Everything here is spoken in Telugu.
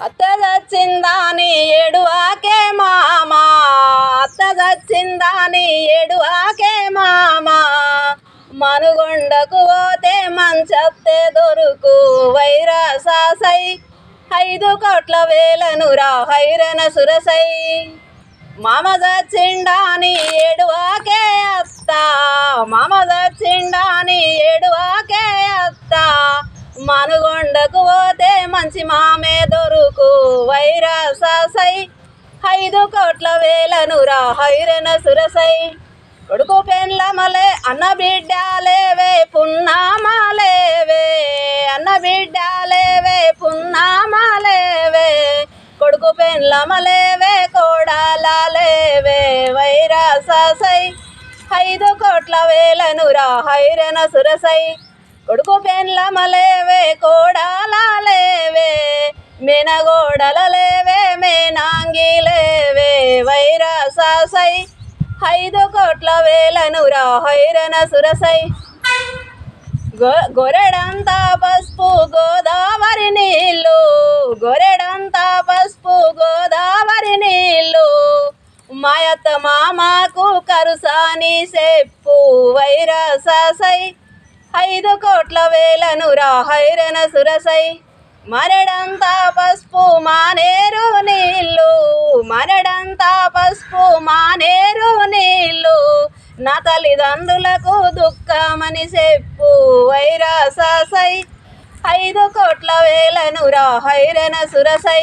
అత్త చచ్చిందాని ఆకే మామా. అత్త చచ్చిందాని ఆకే మామా. మనుగొండకు పోతే మంచత్తే దొరుకు. వైరసాసై ఐదు కోట్ల వేలను రా హైరన సురసై. మామ చచ్చిండాని ఆకే అత్త మనుగొండకు పోతే మంచి మామే దొరుకు. వైరాసై ఐదు కోట్ల వేలను రా హైరన సురసై. కొడుకు పెండ్లమలే అన్న బిడ్డలేవే పున్నామాలేవే అన్న బిడ్డలేవే పున్నామాలేవే కొడుకు పెండ్లమలేవే కోడాలేవే వైరాసై ఐదు కోట్ల వేలను రా హైరన సురసై. కొడుకు పెండ్లమలేవే కోడాలేవే మెనగోడలలేవే మేనాంగిలేవే వైరాసై ఐదు కోట్ల వేలను రా హైరన సురసై. గొ గొరెడంతా పసుపు గోదావరి నీళ్ళు గొరెడంతా పసుపు గోదావరి నీళ్ళు. మాయత మామాకు కరుసాని చెప్పు వైరసై ఐదు కోట్ల వేలను రాహైరన సురసై. మరడంతా పసుపు మానేరు నీళ్ళు. మరడంతా పసుపు మానేరు నీళ్ళు. నా తల్లిదండ్రులకు దుఃఖమని చెప్పు వైరాసై ఐదు కోట్ల వేలను రాహైరన సురసై.